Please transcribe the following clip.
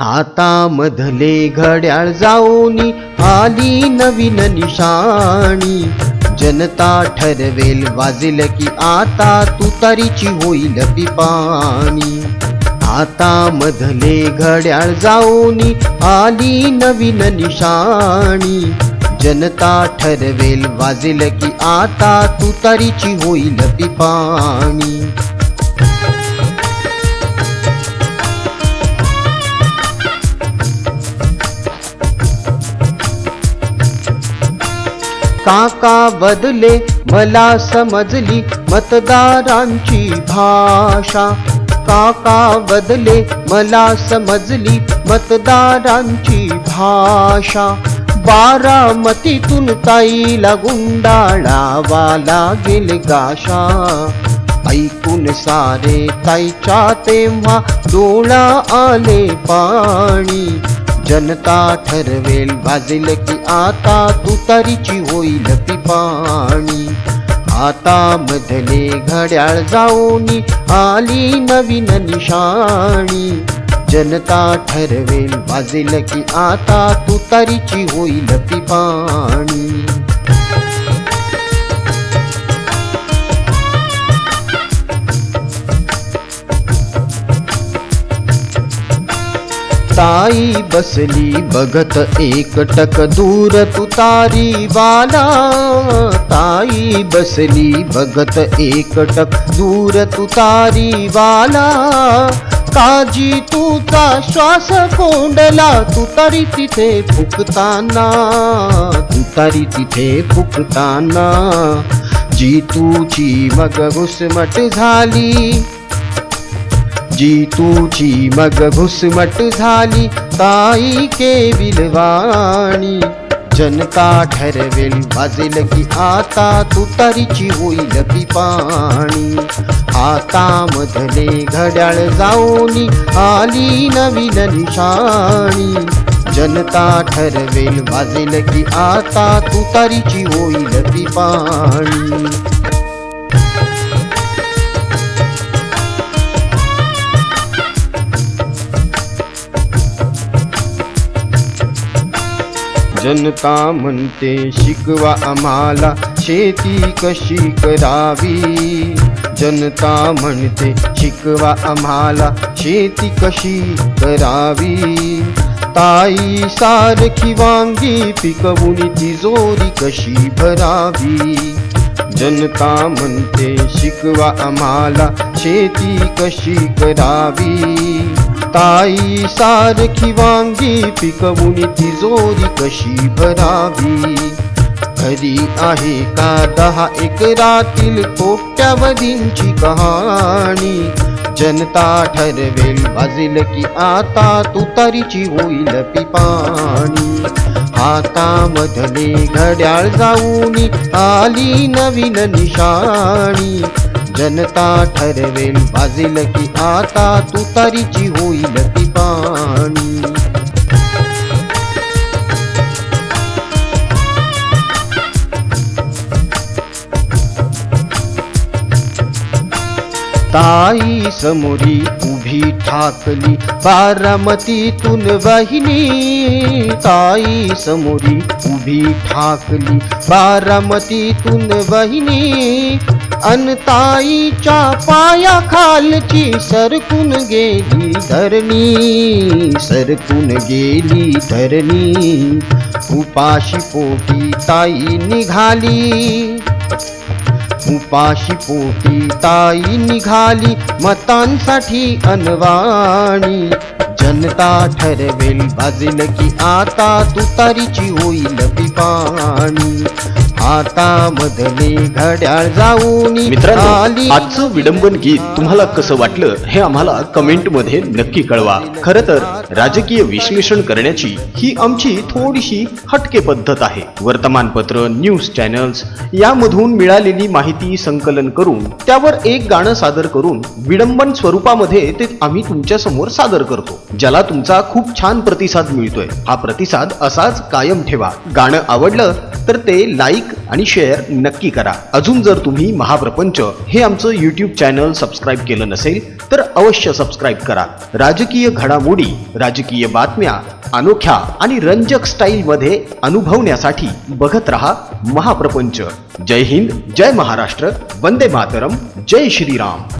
आता मधले घड्याळ जाऊनी आली नवीन निशाणी. जनता ठरवेल वाजेल की आता तुतारीची होईल पिपाणी मधले घड्याळ जाऊनी आली नवीन निशाणी. जनता ठरवेल वाजेल की आता तुतारीची होईल पिपाणी काका बदले मला समजली मतदारांची भाषा. काका बदले मला समजली मतदारांची भाषा. बारामतीतून ताईला गुंडाळावा लागेल गाशा. ऐकून सारे ताईच्या तेव्हा डोळा आले पाणी. जनता ठरवेल वाजेल की आता तुतारीची होईल पिपाणी आता मधले घड्याळ जाऊनी आली नवीन निशाणी. जनता ठरवेल वाजेल की आता तुतारीची होईल पिपाणी ताई बसली बघत एकटक दूर तुतारी वाला. ताई बसली बघत एकटक दूर तुतारी वाला. काजी तुचा श्वास कोंडला तुतारी तिथे फुकताना. तुतारी तिथे फुकताना. जी तुझी मग घुसमट झाली जी तुझी मग घुसमट झाली ताई के विलवाणी. जनता ठरवेल वाजेल की आता तुतारीची होईल पिपाणी आता मधले घड्याळ जाऊनी आली नवीन निशाणी. जनता ठरवेल वाजेल की आता तुतारीची होईल पिपाणी जनता म्हणते शिकवा आम्हाला शेती कशी करावी? जनता म्हणते शिकवा आम्हाला शेती कशी करावी? ताई सारखी वांगी पिकवून तिजोरी कशी भरावी? जनता म्हणते शिकवा आम्हाला शेती कशी करावी? ताई सारखी वांगी पिकवून तिजोरी कशी भरावी? घरी आहे का दहा एकरातील कोट्यावधींची कहाणी? जनता ठरवेल वाजेल की आता तुतारीची होईल पिपाणी मधले घड्याळ जाऊनी आली नवीन निशाणी. जनता ठरवेल. वाजेल की आता तुतारीची होईल ती पाणी ताई समोरी उभी ठाकली बारामतीतून वाहिनी. ताई समोरी उभी ठाकली बारामतीतून वाहिनी. अनताईच्या पाया खालची सरकून गेली धरणी. सरकून गेली धरणी. उपाशी पोटी ताई निघाली. उपाशी पोटी ताई निघाली मतांसाठी अनवाणी. जनता ठरवेल बाजेल की आता तुतारीची होईल पिपाणी आता मधले घड्याळ जाऊन मित्रांनो आजचं विडंबन गीत तुम्हाला कसं वाटलं हे आम्हाला कमेंटमध्ये नक्की कळवा. खर तर राजकीय विश्लेषण करण्याची ही आमची थोडीशी हटके पद्धत आहे. वर्तमानपत्र न्यूज चॅनल्स यामधून मिळालेली माहिती संकलन करून त्यावर एक गाणं सादर करून विडंबन स्वरूपामध्ये ते आम्ही तुमच्यासमोर सादर करतो. ज्याला तुमचा खूप छान प्रतिसाद मिळतोय. हा प्रतिसाद असाच कायम ठेवा. गाणं आवडलं तर ते लाईक लाईक आणि शेअर नक्की करा. अजून जर तुम्ही महाप्रपंच हे आमचं यूट्यूब चॅनल सबस्क्राईब केलं नसेल तर अवश्य सबस्क्राईब करा. राजकीय घडामोडी राजकीय बातम्या अनोख्या आणि रंजक स्टाईल मध्ये अनुभवण्यासाठी बघत रहा महाप्रपंच. जय हिंद जय महाराष्ट्र वंदे मातरम जय श्रीराम.